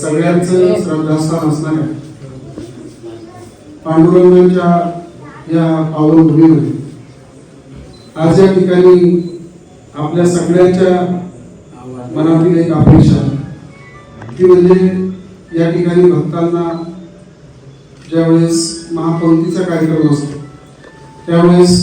सगळ्यांचं श्रद्धास्थान असणार आहे. पांडुरंगांच्या या पावनभूमीमध्ये आज या ठिकाणी आपल्या सगळ्यांच्या मनातील एक अपेक्षा ती म्हणजे या ठिकाणी भक्तांना ज्यावेळेस महापंक्तीचा कार्यक्रम असतो त्यावेळेस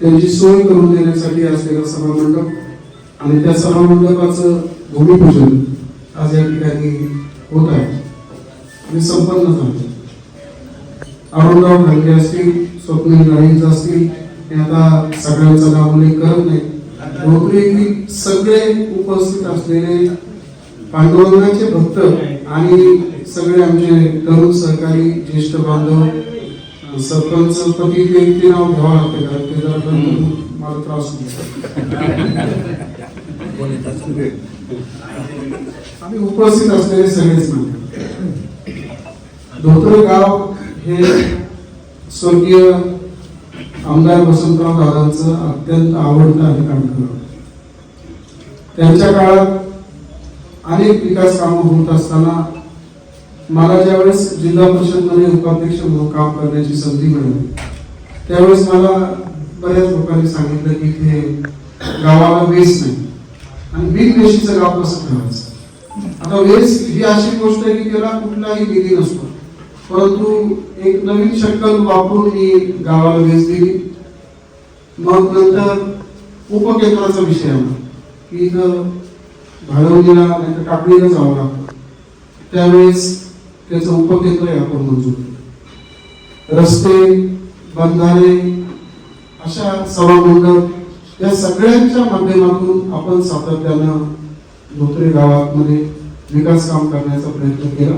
त्यांची सोय करून देण्यासाठी असलेला सभामंडप आणि त्या सभामंडपाचं भूमिपूजन. आज या ठिकाणी होत आहे. आणि संपन्न झाले. अरुणराव घालके असतील स्वप्नील राहींच असतील हे आता सगळ्यांचा नाव उल्लेख करत नाही. नोकरी सगळे उपस्थित असलेले पांडुरंगाचे भक्त आणि सगळे आमचे तरुण सहकारी ज्येष्ठ बांधव सरपंच पती ते नाव घ्यावं लागते कारण ते जर मला त्रास होतो. आम्ही उपस्थित असलेले सगळेच नाते धोतरगाव हे स्वर्गीय आमदार वसंतराव दादांचं अत्यंत आवडतं आणि काम करत त्यांच्या काळात अनेक विकास कामं होत असताना मला ज्यावेळेस जिल्हा परिषदमध्ये उपाध्यक्ष म्हणून काम करण्याची संधी मिळाली त्यावेळेस मला बऱ्याच लोकांनी सांगितलं की इथे गावाला वेस नाही. आणि बिनवेशीचं गाव कसं ठेवायचं? आता वेस ही अशी गोष्ट आहे की त्याला कुठलाही निधी नसतो. परंतु एक नवीन शक्कल वापरून मी गावाला वेस दिली. मग नंतर उपकेंद्राचा विषय आला. की इथं भाडवणीला नाही तर काकडीला जावं लागतं. त्यावेळेस त्याचं उपकेंद्र आपण मंजूर केलं. रस्ते बंधारे अशा सभामंडप या सगळ्यांच्या माध्यमातून आपण सातत्यानं धोत्रे गावामध्ये विकास काम करण्याचा प्रयत्न केला.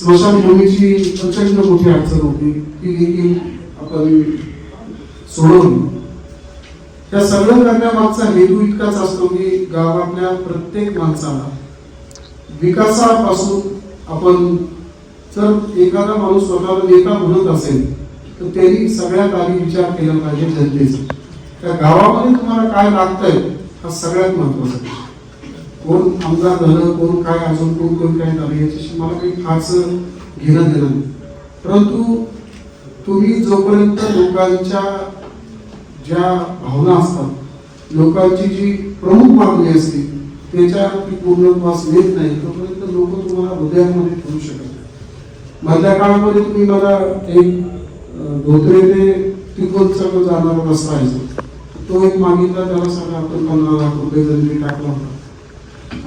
स्मशानभूमीची प्रचंड मोठी अडचण होती ती देखील आपण सोडवली त्या सगळं करण्यामागचा हेतू इतकाच असतो की गावातल्या प्रत्येक माणसाला विकासापासून आपण जर एखादा माणूस स्वतःला नेता म्हणत असेल तर त्यांनी सगळ्यात आधी विचार केला पाहिजे जनतेचा. त्या गावामध्ये तुम्हाला काय लागतंय हा सगळ्यात महत्त्वाचा आहे. कोण आमदार झालं कोण काय अजून कोण कोण काय झालं याच्याशी मला काही फारसं घेणं देणं नाही. परंतु तुम्ही जोपर्यंत लोकांच्या ज्या भावना असतात लोकांची जी प्रमुख मागणी असते त्याच्या पूर्णत्वास येत नाही तोपर्यंत लोक तुम्हाला हृदयामध्ये ठेवू शकत नाही. मधल्या काळामध्ये तुम्ही मला एक धोत्रे ते तिकोन सगळं जाणारा रस्ता आहे. तो एक मागितला त्याला सगळं आपण पंधरा लाख रुपये जरी टाकला होता.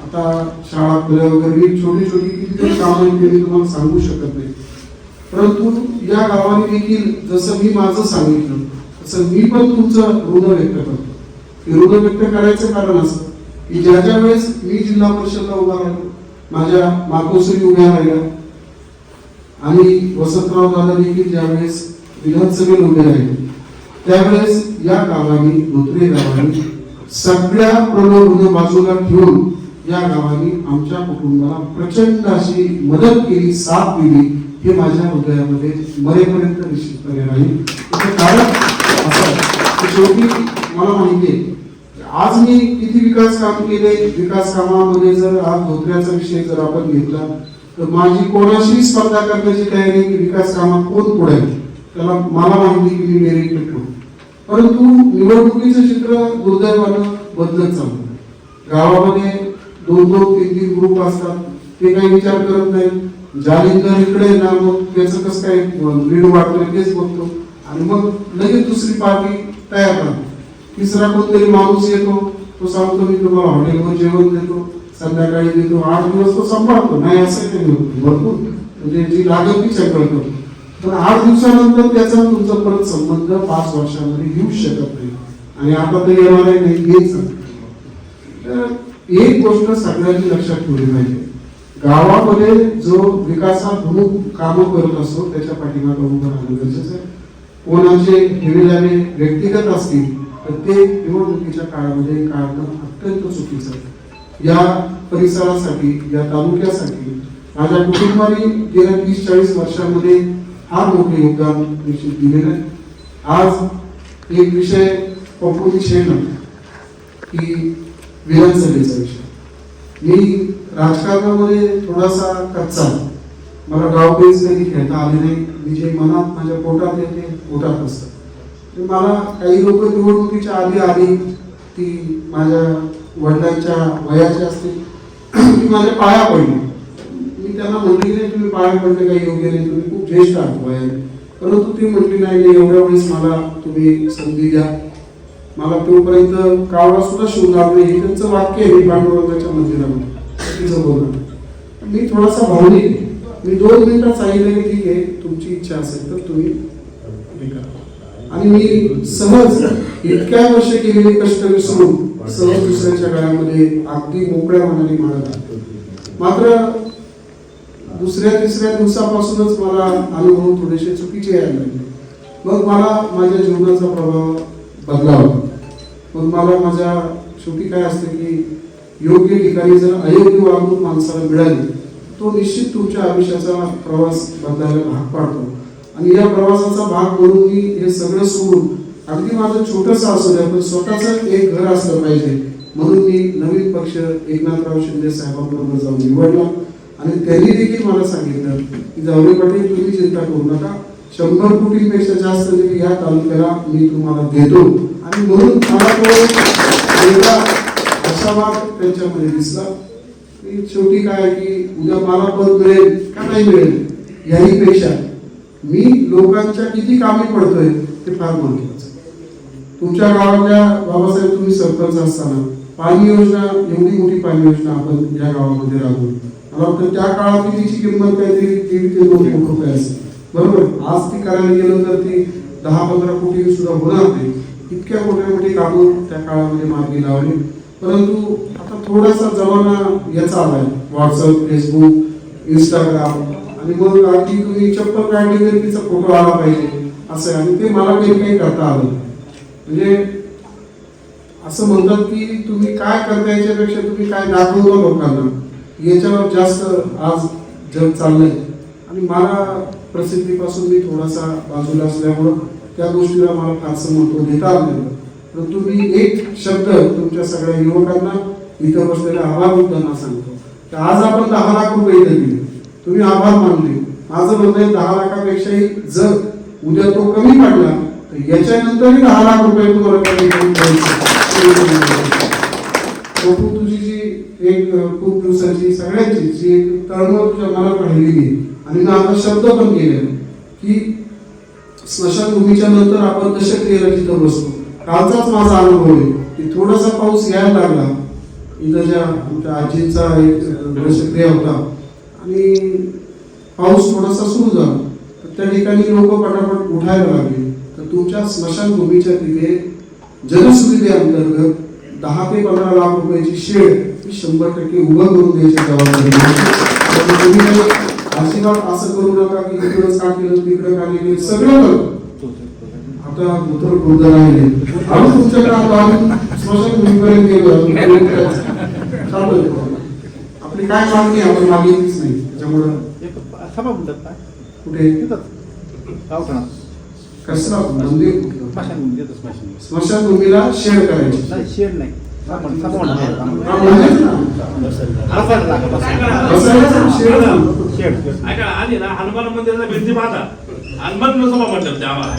आता शाळा खुल्या वगैरे छोटी छोटी किती कामं केली तुम्हाला सांगू शकत नाही. परंतु या गावाने देखील जसं मी माझं सांगितलं तसं मी पण तुमचं ऋण व्यक्त करतो. हे ऋण व्यक्त करायचं कारण असं की ज्या ज्या वेळेस मी जिल्हा परिषदला उभा राहिलो माझ्या मातोश्री उभ्या राहिल्या आणि वसंतराव दादा देखील ज्यावेळेस विधानसभेत उभे राहिले त्यावेळेस या गावाने धोत्रे गावाने सगळ्या प्रलोभन बाजूला ठेवून या गावाने आमच्या कुटुंबाला प्रचंड अशी मदत केली साथ दिली. हे माझ्या हृदयामध्ये मरेपर्यंत निश्चितपणे राहील. कारण असं शेवटी मला माहिती आहे आज मी किती विकास काम केले विकास कामामध्ये जर आज धोत्र्याचा विषय जर आपण घेतला तर माझी कोणाशी स्पर्धा करण्याची तयारी की विकास कामात कोण पुढे त्याला मला माहिती की मी मेरिट परंतु निवडणुकीचं चित्र दुर्दैवानं बदलत चाललं गावामध्ये दोन दोन तीन तीन ग्रुप असतात. ते काही विचार करत नाही जालिंदर इकडे ना मग त्याचं कसं काय लीड वाटतोय तेच बघतो. आणि मग लगेच दुसरी पार्टी तयार राहते तिसरा कोणतरी माणूस येतो तो सांगतो मी तुम्हाला हॉटेलवर जेवण देतो. संध्याकाळी देतो. आठ दिवस तो सांभाळतो. नाही असं काही भरपूर. म्हणजे जी लागत ती सगळं करतो. पण आठ दिवसानंतर त्याचा तुमचा परत संबंध पाच वर्षामध्ये येऊ शकत नाही. आणि आता तर येणार नाही येच तर एक गोष्ट सगळ्यांनी लक्षात ठेवली पाहिजे. गावामध्ये जो विकासाभिमुख काम करत असतो त्याच्या पाठीमागे उभं राहणं गरजेचं आहे. कोणाचे हेवेदावे व्यक्तिगत असतील तर ते निवडणुकीच्या काळामध्ये काढणं अत्यंत चुकीचं आहे. या परिसरासाठी या तालुक्यासाठी माझ्या कुटुंबाने गेल्या तीस चाळीस वर्षामध्ये हा मोठे योगदान निश्चित दिलेलं आहे. आज एक विषय पकडून विषय की विधानसभेचा विषय. मी राजकारणामध्ये थोडासा कच्चा मला डाव बेस कधी खेळता आले नाही. मी जे मनात माझ्या पोटात येते पोटात असतं. मला काही लोक निवडणुकीच्या आधी आली ती माझ्या वडिलांच्या वयाची असतील. ती माझ्या पाया पडली. मी त्यांना म्हणली नाही तुम्ही पाया पडले काही योग्य नाही तुम्ही खूप ज्येष्ठ आठवाय परंतु ती म्हटली नाही एवढ्या वेळेस मला तुम्ही संधी द्या. मला तोपर्यंत कावळा सुद्धा शोधणार नाही. हे त्यांचं वाक्य आहे मी पांडुरंगाच्या मंदिरामध्ये. तिचं बोलणं मी थोडासा भावनिक मी दोन मिनिटात सांगितलं की ठीक आहे तुमची इच्छा असेल तर तुम्ही करा. आणि मी सहज इतक्या वर्ष केलेले कष्ट विसरून सहज दुसऱ्याच्या गळ्यामध्ये अगदी मोकळ्या मनाने मारत मात्र दुसऱ्या तिसऱ्या दिवसापासूनच मला अनुभव थोडेसे चुकीचे यायला लागले. मग मला माझ्या जीवनाचा प्रभाव बदलावा मग मला माझ्या शेवटी काय असते की योग्य ठिकाणी जर अयोग्य वागणूक माणसाला मिळाली तो निश्चित तुमच्या आयुष्याचा प्रवास बदलायला भाग पाडतो. आणि या प्रवासाचा भाग म्हणून मी हे सगळं सोडून अगदी माझं छोटंसं असू द्या पण स्वतःचं एक घर असलं पाहिजे. म्हणून मी नवीन पक्ष एकनाथराव शिंदे साहेबांबरोबर जाऊन निवडला. आणि त्यांनी देखील मला सांगितलं की जावळे पाटील तुम्ही चिंता करू नका. शंभर कोटींपेक्षा जास्त निधी या तालुक्याला मी तुम्हाला देतो. आणि म्हणून मला तो वेगळा आशावाद त्यांच्यामध्ये दिसला. की शेवटी काय की उद्या मला पद मिळेल का नाही मिळेल याहीपेक्षा मी लोकांच्या किती कामी पडतोय ते फार महत्वाचं तुमच्या गावातल्या बाबासाहेब तुम्ही सरपंच असताना पाणी योजना एवढी मोठी पाणी योजना आपण या गावामध्ये राबवली. मला वाटतं त्या काळात तिची किंमत काहीतरी दीड ते दोन कोटी रुपये असेल. बरोबर? आज ती करायला गेलं तर ती दहा पंधरा कोटी सुद्धा होणार नाही. इतक्या मोठ्या मोठी कामं त्या काळामध्ये मार्गी लावली. परंतु आता थोडासा जमाना याचा आलाय. व्हॉट्सअप फेसबुक इंस्टाग्राम आणि मग आधी तुम्ही चप्पल काढली तरी तिचा फोटो आला पाहिजे. असं आहे. आणि ते मला काही काही करता आलं. म्हणजे असं म्हणतात की तुम्ही काय करता याच्यापेक्षा तुम्ही काय दाखवलं लोकांना? याच्यावर जास्त आज जग चाललंय. आणि मला प्रसिद्धीपासून मी थोडासा बाजूला असल्यामुळं त्या गोष्टीला मला फारसं महत्त्व देता आलं नाही. परंतु मी एक शब्द तुमच्या सगळ्या युवकांना इथं बसलेल्या आभार होताना सांगतो. की आज आपण दहा लाख रुपये इथे दिले. तुम्ही आभार मानले. माझं म्हणणं आहे दहा लाखापेक्षाही जर उद्या तो कमी पडला तर याच्यानंतरही दहा लाख रुपये तुम्हाला प्रभू तुझी जी एक खूप दिवसाची सगळ्यांची जी एक तळमळ तुझ्या मनात राहिलेली आहे आणि मी आता शब्द पण केले की स्मशानभूमीच्या नंतर आपण दशक्रियेला तिथं बसतो? कालचाच माझा अनुभव आहे की थोडासा पाऊस यायला लागला. इथं ज्या आमच्या आजींचा एक दशक्रिया होता. आणि पाऊस थोडासा सुरू झाला. तर त्या ठिकाणी लोक पटापट उठायला लागले. तर तुमच्या स्मशानभूमीच्या तिथे जनसुविधेअंतर्गत दहा ते पंधरा लाख रुपयाची शेड शंभर टक्के उभं करून द्यायची जबाबदारी अजिबात असं करू नका की इकडंच का केलं तिकडं का केलं सगळं करू. आता धोतर खुर्द राहिले आम्ही तुमच्याकडे आलो आम्ही स्मशानभूमीपर्यंत गेलो. चालू आहे. आपली काय मागणी? आपण मागितलीच नाही. त्याच्यामुळं कुठे? तिथंच. कसला मंदिर स्मशानभूमीला शेड करायची. नाही शेड नाही. म्हणतात हा, म्हणजेच ना. आधी हनुमान मंदिराला भिंती बांधा हनुमान सभा म्हणतात त्या आम्हाला.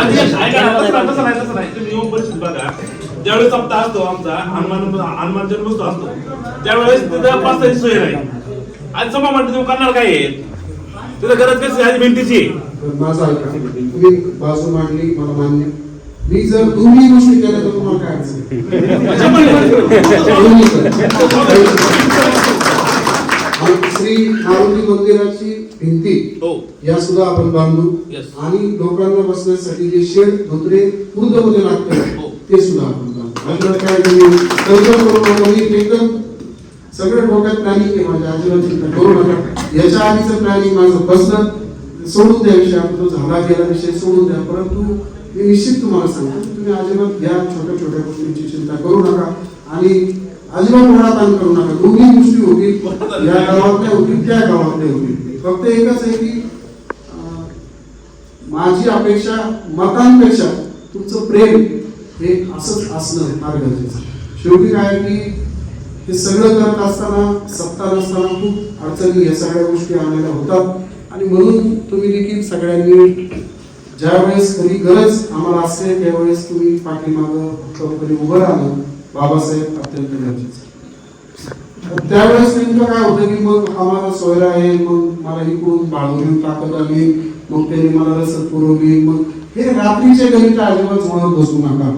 आधी येऊन परिस्थिती बघा. ज्यावेळेस सप्ताह असतो आमचा हनुमान हनुमान जन्मोत्सव असतो त्यावेळेस तिथं पाच सोय नाही आज सभा म्हणते तुम्ही करणार काय आहे? तिथं गरज कशी आहे भिंतीची. माझा ऐका तुम्ही बाजू मांडली मला मान्य. मी जर दोन्ही गोष्टी केल्या तर तुम्हाला काय अडचण? श्री मारुती मंदिराची भिंती हो. या सुद्धा आपण बांधू. Yes. आणि लोकांना बसण्यासाठी जे शेड धोत्रे मध्ये लागतं हो. ते सुद्धा आपण बांधू. काय करू एकदम सगळं डोक्यात प्लॅनिंग आहे माझ्या चिंता करू नका याच्या आधीचं प्लॅनिंग माझं बसणं सोडून द्या विषय आपण तो झाला गेला विषय सोडून द्या. परंतु मी निश्चित तुम्हाला सांगतो की तुम्ही अजिबात या छोट्या छोट्या गोष्टींची चिंता करू नका आणि अजिबात मनातान करू नका. दोन्ही गोष्टी होतील. या गावातल्या होतील त्या गावातल्या होतील. फक्त एकच आहे की माझी अपेक्षा मतांपेक्षा तुमचं प्रेम हे असंच असणं फार गरजेचं शेवटी काय आहे की हे सगळं करत असताना सत्ता नसताना खूप अडचणी या सगळ्या गोष्टी आलेल्या होतात. आणि म्हणून तुम्ही देखील सगळ्यांनी ज्यावेळेस खरी गरज आम्हाला असते त्यावेळेस तुम्ही पाठीमागं खरोखरी उभं राहणं बाबासाहेब अत्यंत गरजेचं त्यावेळेस नेमकं काय होतं की मग आम्हाला सोयरा आहे मग मला इकडून बाळवून टाकत आली मग त्यांनी मला रसद पुरवली मग हे रात्रीचे गणित अजिबात म्हणत बसू नका.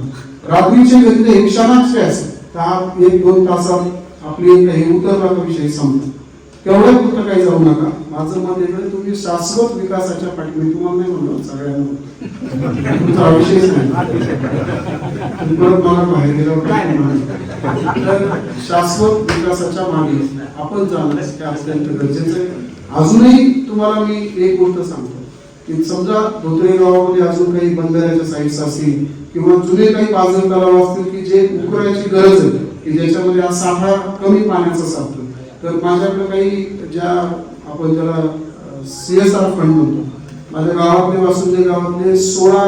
रात्रीचे गणित हे क्षणाचे असतात. एक दोन तासात आपली काही उतरला विषय संपतो. तेवढ्या कुठं काही जाऊ नका. माझं मत एवढं तुम्ही शाश्वत विकासाच्या पाठीमागे तुम्हाला नाही म्हणलो सगळ्यांना. तुमचा विषयच नाही. परत मला बाहेर गेल्यावर काय शाश्वत विकासाच्या मागे आपण जाणं हे अत्यंत गरजेचं आहे. अजूनही तुम्हाला मी एक गोष्ट सांगतो की समजा धोत्रे गावामध्ये अजून काही बंधाऱ्याच्या साईट्स असतील किंवा जुने काही पाझर तलाव असतील की जे उकरायची गरज आहे की ज्याच्यामध्ये आज साठा कमी पाण्याचा साठतो. तर माझ्याकडे काही ज्या आपण ज्याला सी एस आर फंड म्हणतो माझ्या गावातले वासुंदे गावातले सोळा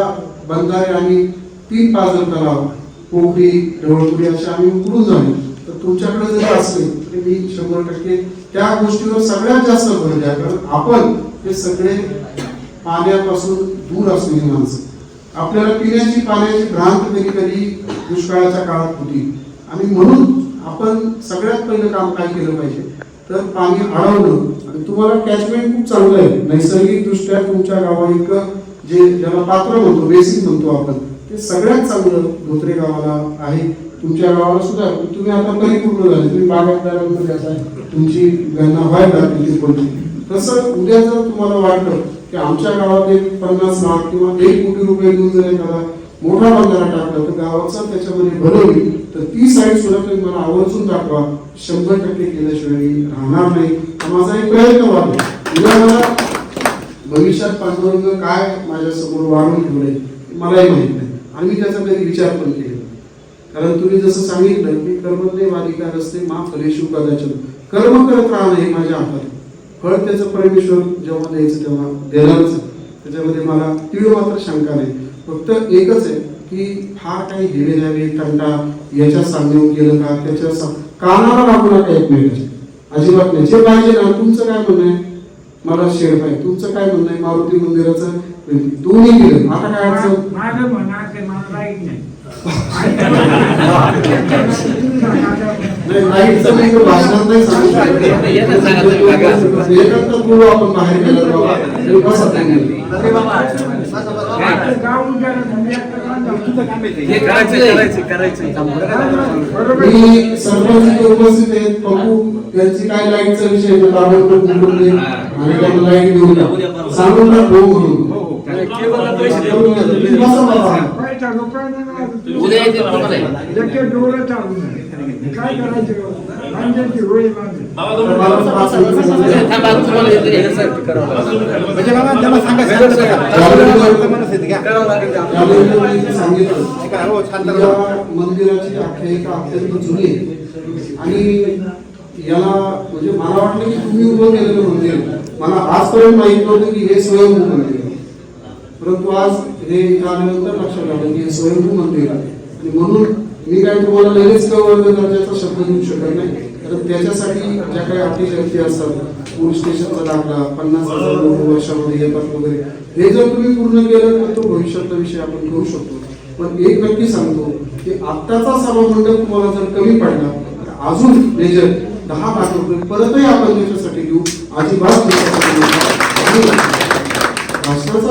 बंधारे आणि तीन पाझर तलाव पोखरी ढवळपुरी असे आम्ही उकळून झाले तर तुमच्याकडे जर असेल तर मी शंभर टक्के त्या गोष्टीवर सगळ्यात जास्त भर द्या. कारण आपण हे सगळे पाण्यापासून दूर असलेली माणसं. आपल्याला पिण्याची पाण्याची भ्रांत कधी कधी दुष्काळाच्या काळात होती. आणि म्हणून आपण सगळ्यात पहिलं काम काय केलं पाहिजे? तर पाणी अडवणं आणि तुम्हाला कॅचमेंट खूप चांगलं आहे. नैसर्गिक दृष्ट्या तुमच्या गावा एक जे ज्याला पात्र म्हणतो बेसिक म्हणतो आपण ते सगळ्यात चांगलं धोत्रे गावाला आहे. तुमच्या गावाला सुद्धा तुम्ही आता परिपूर्ण झाले. तुम्ही बागायतदारांमध्ये आता तुमची गणना व्हायला किती कोणती? तसं उद्या जर तुम्हाला वाटलं की आमच्या गावात एक पन्नास लाख किंवा एक कोटी रुपये देऊन जर एखादा मोठा बंधारा टाकला. तर गावाचा त्याच्यामध्ये बनेल होईल तर ती साईड सुद्धा तुम्ही मला आवर्जून दाखवा. शंभर टक्के केल्याशिवाय राहणार नाही. माझा एक प्रयत्न वाटतो उद्या म्हणजे मला भविष्यात पांडुरंग काय माझ्यासमोर वाढून ठेवले मलाही माहीत नाही. आणि मी त्याचा कधी विचार पण केला कारण तुम्ही जसं सांगितलं की कर्मले वालिका रस्ते मा फलेशु कदाचित कर्म करत राहणं हे माझ्या हातात. फळ त्याचं परमेश्वर जेव्हा द्यायचं तेव्हा देणारच त्याच्यामध्ये मला तीळ मात्र शंका नाही. फक्त एकच आहे की फार काही हेवे द्यावे कंटा याच्या सांगून गेलं का त्याच्या कानाला लागू नका एकमेकाच्या अजिबात नाही. जे पाहिजे ना तुमचं काय म्हणणं आहे? मला शेड पाहिजे. तुमचं काय म्हणणं आहे? मारुती मंदिराचं? दोन्ही गेलं आता काय अडचण? नाही इकडं भाषणात नाही सांगू शकत. आपण बाहेर गेलं बाबा. मी सरपंच उपस्थित आहेत त्यांची काय लाईटचा विषय. आणि त्यांना लाइट देऊन द्या सांगून म्हणून. उद्या काय करायचं आमच्याची होळी मला. म्हणजे सांगा सांगितलं ऐका, हो, शांत की या मंदिराची आख्यायिका अत्यंत जुनी आहे. आणि याला म्हणजे मला वाटलं की तुम्ही उभं केलेलं मंदिर. आहे. मला आजपर्यंत माहीत नव्हतं की हे स्वयंभू मंदिर आहे. परंतु आज हे इथं आल्यानंतर लक्षात आलं की हे स्वयंभू मंदिर आहे. आणि म्हणून मी काय तुम्हाला लगेच कळवलं दर्जाचा शब्द देऊ शकत नाही. कारण त्याच्यासाठी ज्या काही अटी शक्ती असतात पोलीस स्टेशनचा दाखला पन्नास हजार वर्षामध्ये येतात वगैरे हे जर तुम्ही पूर्ण केलं तर तो भविष्यातला विषय आपण करू शकतो. पण एक नक्की सांगतो की आत्ताचा सभामंडप तुम्हाला जर कमी पडला तर अजून मेजर दहा लाख रुपये परतही आपण त्याच्यासाठी घेऊ अजिबात त्याच्यासाठी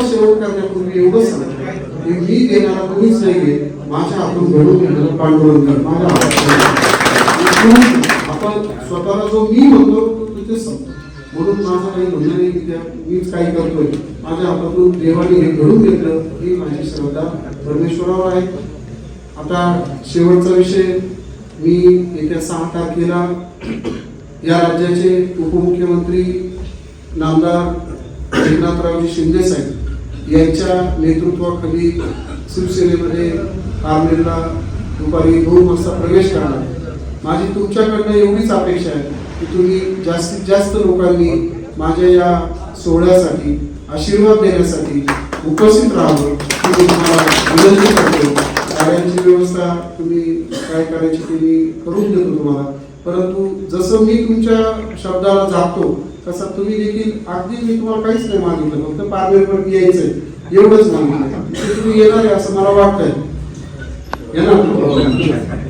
शेवट करण्यापूर्वी एवढंच सांगतो. की मी देणारा कोणीच नाहीये. माझ्या हातून घडून येणारं पांडुरंग माझ्या हातात आपण स्वतःला जो मी म्हणतो तिथे संपतो सांगतो म्हणून माझं काही म्हणणं नाही की त्या मीच काही करतोय. माझ्या हातातून देवाने हे घडून घेतलं ही माझी श्रद्धा परमेश्वरावर आहे. आता शेवटचा विषय मी येत्या सहा तारखेला या राज्याचे उपमुख्यमंत्री नामदार एकनाथरावजी शिंदे साहेब यांच्या नेतृत्वाखाली शिवसेनेमध्ये आर्मीला दुपारी दोन वाजता प्रवेश करणार माझी तुमच्याकडनं एवढीच अपेक्षा आहे की तुम्ही जास्तीत जास्त लोकांनी माझ्या या सोहळ्यासाठी आशीर्वाद देण्यासाठी उपस्थित राहावं ही मी तुम्हाला विनंती करतो. गाड्यांची व्यवस्था तुम्ही काय करायची तुम्ही मी करून देतो तुम्हाला. परंतु जसं मी तुमच्या शब्दाला जातो तसं तुम्ही देखील अगदी मी तुम्हाला काहीच नाही मागितलं फक्त पारनेरपर्यंत यायचंय एवढंच मागितलं. तुम्ही येणार आहे असं मला वाटतंय. येणार